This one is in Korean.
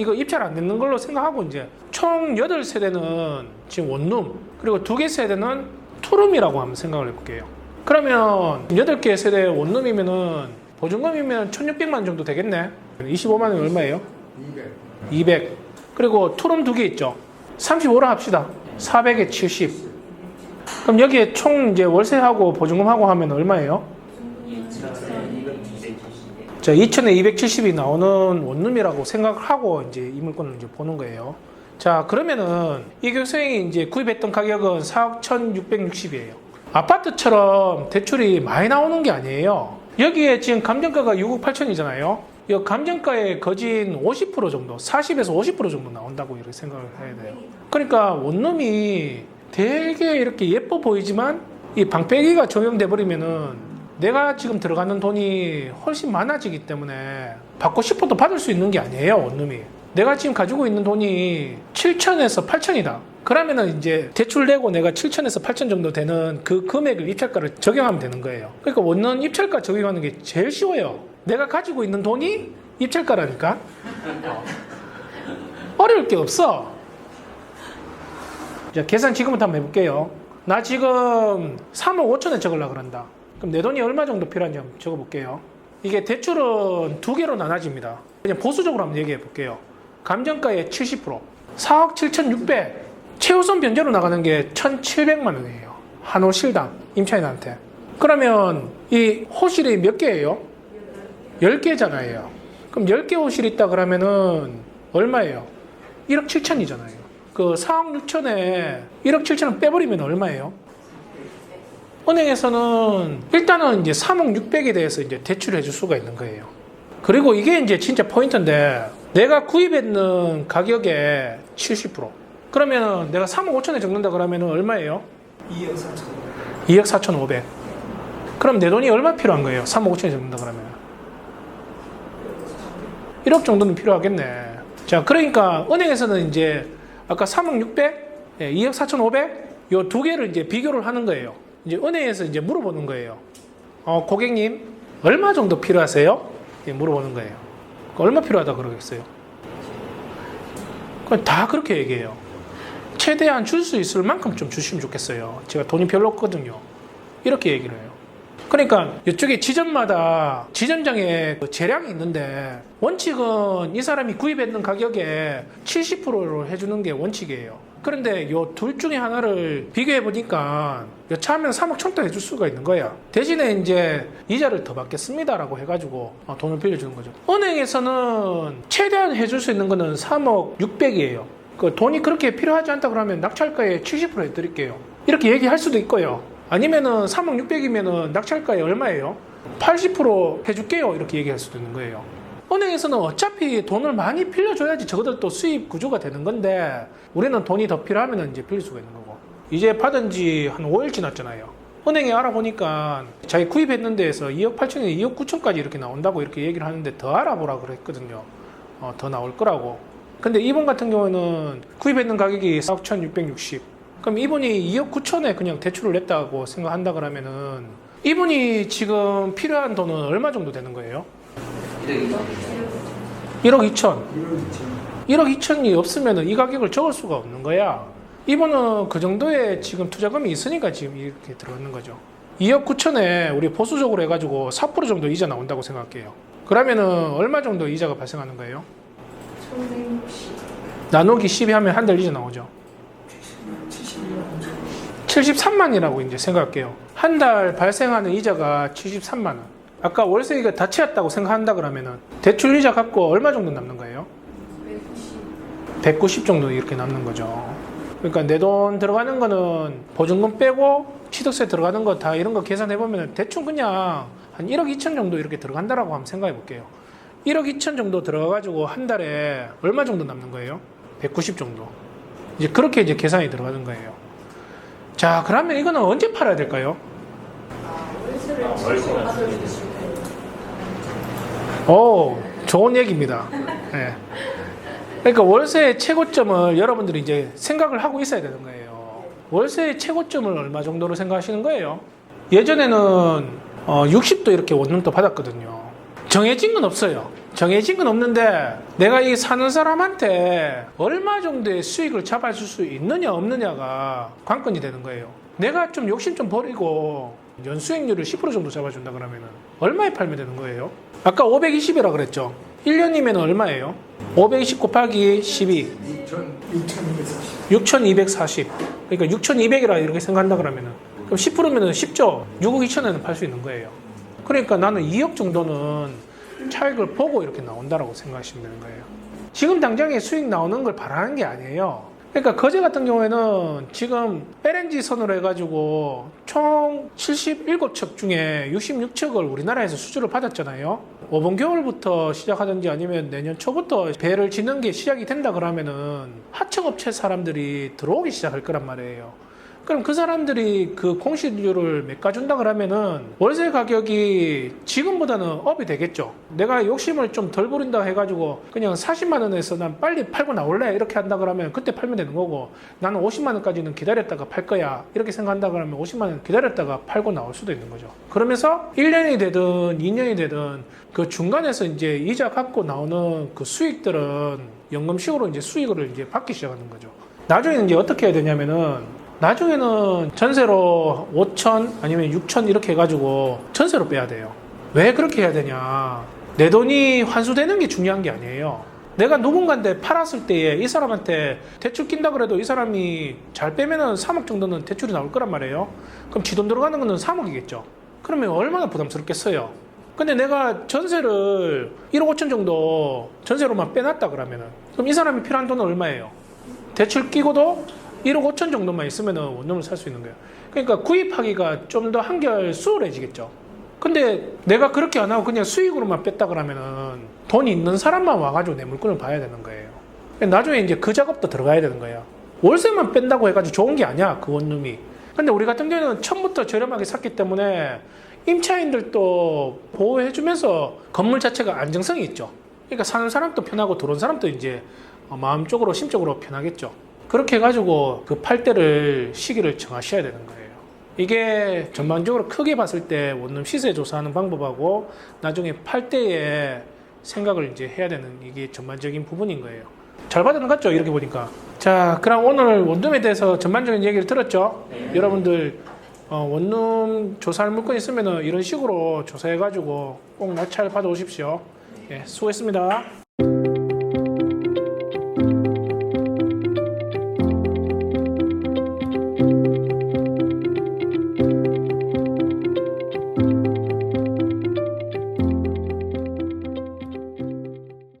이거 입찰 안 되는 걸로 생각하고 이제 총 8세대는 지금 원룸 그리고 두 개 세대는 투룸이라고 한번 생각을 해볼게요. 그러면 8개 세대 원룸이면은 보증금이면 1,600만 원 정도 되겠네. 25만 원이 얼마예요? 200. 200. 그리고 투룸 두 개 있죠. 35로 합시다. 400에 70. 그럼 여기에 총 이제 월세하고 보증금하고 하면 얼마예요? 자, 2천에 270이 나오는 원룸이라고 생각하고 이제 이 물건을 이제 보는 거예요. 자, 그러면은 이 교수형이 이제 구입했던 가격은 4억 1,660이에요. 아파트처럼 대출이 많이 나오는 게 아니에요. 여기에 지금 감정가가 6억 8천이잖아요. 이 감정가의 거진 50% 정도, 40에서 50% 정도 나온다고 이렇게 생각을 해야 돼요. 그러니까 원룸이 되게 이렇게 예뻐 보이지만 이 방패기가 적용돼 버리면은 내가 지금 들어가는 돈이 훨씬 많아지기 때문에 받고 싶어도 받을 수 있는 게 아니에요 원룸이 내가 지금 가지고 있는 돈이 7천에서 8천이다 그러면은 이제 대출 내고 내가 7천에서 8천 정도 되는 그 금액을 입찰가를 적용하면 되는 거예요 그러니까 원룸 입찰가 적용하는 게 제일 쉬워요 내가 가지고 있는 돈이 입찰가라니까 어. 어려울 게 없어 자, 계산 지금부터 한번 해볼게요. 나 지금 3억 5천에 적으려고 그런다. 그럼 내 돈이 얼마 정도 필요한지 한번 적어볼게요. 이게 대출은 두 개로 나눠집니다. 그냥 보수적으로 한번 얘기해 볼게요. 감정가의 70%, 4억 7,600. 최우선 변제로 나가는 게 1,700만 원이에요. 한호 실당, 임차인한테. 그러면 이 호실이 몇 개예요? 10개잖아요. 그럼 10개 호실 있다 그러면은 얼마예요? 1억 7천이잖아요. 그 4억 6천에 1억 7천을 빼버리면 얼마예요? 은행에서는 일단은 이제 3억 6백에 대해서 이제 대출해 줄 수가 있는 거예요. 그리고 이게 이제 진짜 포인트인데 내가 구입했는 가격의 70% 그러면 내가 3억 5천에 적는다 그러면 얼마예요? 2억 4천. 2억 4천 5백. 그럼 내 돈이 얼마 필요한 거예요? 3억 5천에 적는다 그러면 1억 정도는 필요하겠네. 자, 그러니까 은행에서는 이제 아까 3억 600, 예, 2억 4천 500, 요두 개를 이제 비교를 하는 거예요. 이제 은행에서 이제 물어보는 거예요. 어, 고객님, 얼마 정도 필요하세요? 예, 물어보는 거예요. 얼마 필요하다 그러겠어요? 다 그렇게 얘기해요. 최대한 줄 수 있을 만큼 좀 주시면 좋겠어요. 제가 돈이 별로 없거든요. 이렇게 얘기를 해요. 그러니까 이쪽에 지점마다 지점장에 그 재량이 있는데 원칙은 이 사람이 구입했는 가격에 70%로 해주는 게 원칙이에요. 그런데 요 둘 중에 하나를 비교해 보니까 여차하면 3억 천도 해줄 수가 있는 거야. 대신에 이제 이자를 더 받겠습니다라고 해가지고 어, 돈을 빌려주는 거죠. 은행에서는 최대한 해줄 수 있는 거는 3억 600이에요. 그 돈이 그렇게 필요하지 않다 그러면 낙찰가에 70% 해드릴게요. 이렇게 얘기할 수도 있고요. 아니면은 3억 600이면은 낙찰가에 얼마예요? 80% 해줄게요. 이렇게 얘기할 수도 있는 거예요. 은행에서는 어차피 돈을 많이 빌려줘야지 저것들 또 수입 구조가 되는 건데 우리는 돈이 더 필요하면 이제 빌릴 수가 있는 거고 이제 받은 지 한 5일 지났잖아요. 은행에 알아보니까 자기 구입했는 데에서 2억 8천에 2억 9천까지 이렇게 나온다고 이렇게 얘기를 하는데 더 알아보라 그랬거든요. 어, 더 나올 거라고. 근데 이분 같은 경우는 구입했는 가격이 4억 1,660. 그럼 이분이 2억 9천에 그냥 대출을 냈다고 생각한다 그러면은 이분이 지금 필요한 돈은 얼마 정도 되는 거예요? 1억 2천. 1억 2천. 1억 2천이 없으면 이 가격을 적을 수가 없는 거야. 이분은 그 정도의 지금 투자금이 있으니까 지금 이렇게 들어가는 거죠. 2억 9천에 우리 보수적으로 해가지고 4% 정도 이자 나온다고 생각해요. 그러면은 얼마 정도 이자가 발생하는 거예요? 1160. 나누기 12 하면 한 달 이자 나오죠. 71억 73만이라고 이제 생각할게요. 한 달 발생하는 이자가 73만 원. 아까 월세가 다 채웠다고 생각한다 그러면은 대출 이자 갖고 얼마 정도 남는 거예요? 190. 190 정도 이렇게 남는 거죠. 그러니까 내 돈 들어가는 거는 보증금 빼고 취득세 들어가는 거 다 이런 거 계산해 보면 대충 그냥 한 1억 2천 정도 이렇게 들어간다라고 한번 생각해 볼게요. 1억 2천 정도 들어가 가지고 한 달에 얼마 정도 남는 거예요? 190 정도. 이제 그렇게 이제 계산이 들어가는 거예요. 자, 그러면 이거는 언제 팔아야 될까요? 오, 좋은 얘기입니다. 예. 그러니까 월세의 최고점을 여러분들이 이제 생각을 하고 있어야 되는 거예요. 월세의 최고점을 얼마 정도로 생각하시는 거예요? 예전에는 어, 60도 이렇게 원룸도 받았거든요. 정해진 건 없어요. 정해진 건 없는데 내가 이 사는 사람한테 얼마 정도의 수익을 잡아줄 수 있느냐 없느냐가 관건이 되는 거예요. 내가 좀 욕심 좀 버리고 연수익률을 10% 정도 잡아준다 그러면 얼마에 팔면 되는 거예요? 아까 520이라 그랬죠. 1년이면 얼마예요? 520 곱하기 12 6,240. 6240 그러니까 6200이라 이렇게 생각한다 그러면은 그럼 10%면은 10조 6억 2천에는 팔 수 있는 거예요 그러니까 나는 2억 정도는 차익을 보고 이렇게 나온다라고 생각하시면 되는 거예요 지금 당장에 수익 나오는 걸 바라는 게 아니에요 그러니까 거제 같은 경우에는 지금 LNG 선으로 해가지고 총 77척 중에 66척을 우리나라에서 수주를 받았잖아요. 5번 겨울부터 시작하든지 아니면 내년 초부터 배를 짓는 게 시작이 된다 그러면은 하청업체 사람들이 들어오기 시작할 거란 말이에요. 그럼 그 사람들이 그 공시료를 메꿔준다 그러면은 월세 가격이 지금보다는 업이 되겠죠. 내가 욕심을 좀 덜 부린다 해가지고 그냥 40만 원에서 난 빨리 팔고 나올래 이렇게 한다 그러면 그때 팔면 되는 거고 나는 50만 원까지는 기다렸다가 팔 거야 이렇게 생각한다 그러면 50만 원 기다렸다가 팔고 나올 수도 있는 거죠. 그러면서 1년이 되든 2년이 되든 그 중간에서 이제 이자 갖고 나오는 그 수익들은 연금식으로 이제 수익을 이제 받기 시작하는 거죠. 나중에는 이제 어떻게 해야 되냐면은 나중에는 전세로 5천 아니면 6천 이렇게 해가지고 전세로 빼야 돼요. 왜 그렇게 해야 되냐? 내 돈이 환수되는 게 중요한 게 아니에요. 내가 누군가한테 팔았을 때에 이 사람한테 대출 낀다 그래도 이 사람이 잘 빼면은 3억 정도는 대출이 나올 거란 말이에요. 그럼 지 돈 들어가는 거는 3억이겠죠. 그러면 얼마나 부담스럽겠어요. 근데 내가 전세를 1억 5천 정도 전세로만 빼놨다 그러면은 그럼 이 사람이 필요한 돈은 얼마예요? 대출 끼고도 1억 5천 정도만 있으면 원룸을 살 수 있는 거예요. 그러니까 구입하기가 좀 더 한결 수월해지겠죠. 근데 내가 그렇게 안 하고 그냥 수익으로만 뺐다 그러면은 돈이 있는 사람만 와가지고 내 물건을 봐야 되는 거예요. 나중에 이제 그 작업도 들어가야 되는 거예요. 월세만 뺀다고 해가지고 좋은 게 아니야, 그 원룸이. 근데 우리 같은 경우는 처음부터 저렴하게 샀기 때문에 임차인들도 보호해주면서 건물 자체가 안정성이 있죠. 그러니까 사는 사람도 편하고 들어온 사람도 이제 어, 마음적으로 심적으로 편하겠죠. 그렇게 해가지고 그팔 때를 시기를 정하셔야 되는 거예요. 이게 전반적으로 크게 봤을 때 원룸 시세 조사하는 방법하고 나중에 팔 때에 생각을 이제 해야 되는 이게 전반적인 부분인 거예요. 잘 받은 것 같죠? 이렇게 보니까. 자, 그럼 오늘 원룸에 대해서 전반적인 얘기를 들었죠? 여러분들 어, 원룸 조사할 물건 있으면 이런 식으로 조사해가지고 꼭 낙찰 받아오십시오. 예, 수고했습니다.